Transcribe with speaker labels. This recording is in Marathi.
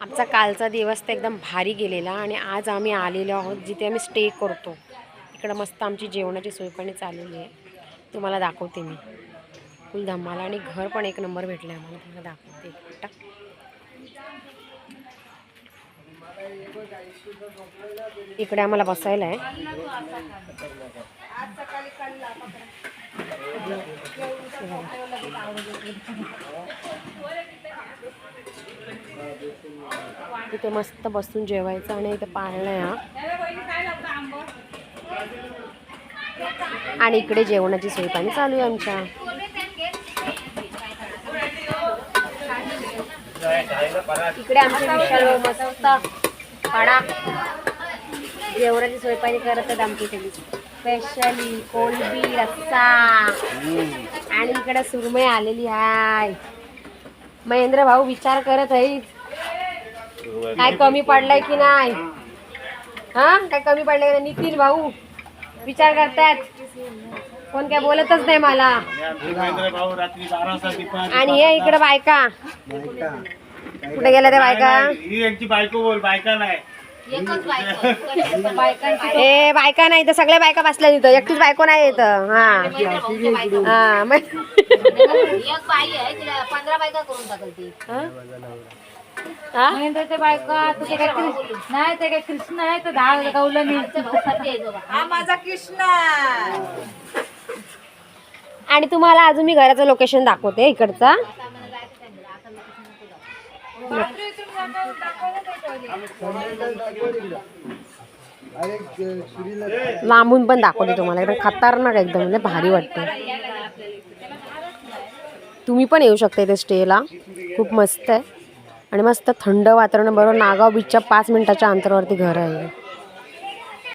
Speaker 1: आमचा कालचा दिवस तर एकदम भारी गेलेला आणि आज आम्ही आलेलो आहोत जिथे आम्ही स्टे करतो. इकडं मस्त आमची जेवणाची सोय पण चाललेली आहे. तुम्हाला दाखवते मी. फुल धमाला आणि घर पण एक नंबर भेटलं आहे आम्हाला. तुम्हाला दाखवते. इकडे आम्हाला बसायला आहे. इथे मस्त बसून जेवायचं आणि इथे पाळणं आहे हा. आणि इकडे जेवणाची सोय पाणी चालू आहे आमच्या. इकडे आमचे विशाल मस्त पाडा. जेवणाची सोय पाणी करत आहेत आमची इथे. स्पेशली कोलबी रस्सा. आणि इकडे सुरमई आलेली आहे. महेंद्र भाऊ विचार करत आहेत. काय कमी पडलंय की नाही? हा? काय कमी पडलंय की नाही? नितीन भाऊ विचार करतायत कोण काय बोलतच नाही मला. आणि हे इकडे बायका. कुठे गेल्या त्या बायका?
Speaker 2: ही यांची बायको बोल बायका नाही
Speaker 1: ए बायका नाही तर सगळ्या बायका बसल्या तिथं एकटीच बायको नाही येत हा. हा
Speaker 3: पंधरा बायका करून टाकल?
Speaker 4: ते बायका तुझे काय कृष्ण नाही ते काय कृष्ण आहे तर दहा गावलं मी
Speaker 3: हा माझा
Speaker 1: आणि तुम्हाला अजून मी घराचं लोकेशन दाखवते इकडचा. लांबून पण दाखवते तुम्हाला एकदम खतरनाक एकदम म्हणजे भारी वाटते तुम्ही पण येऊ शकता इथे स्टेला खूप मस्त आहे. आणि मस्त थंड वातावरण बरोबर नागाव बीचच्या पाच मिनटाच्या अंतरावरती घर आहे.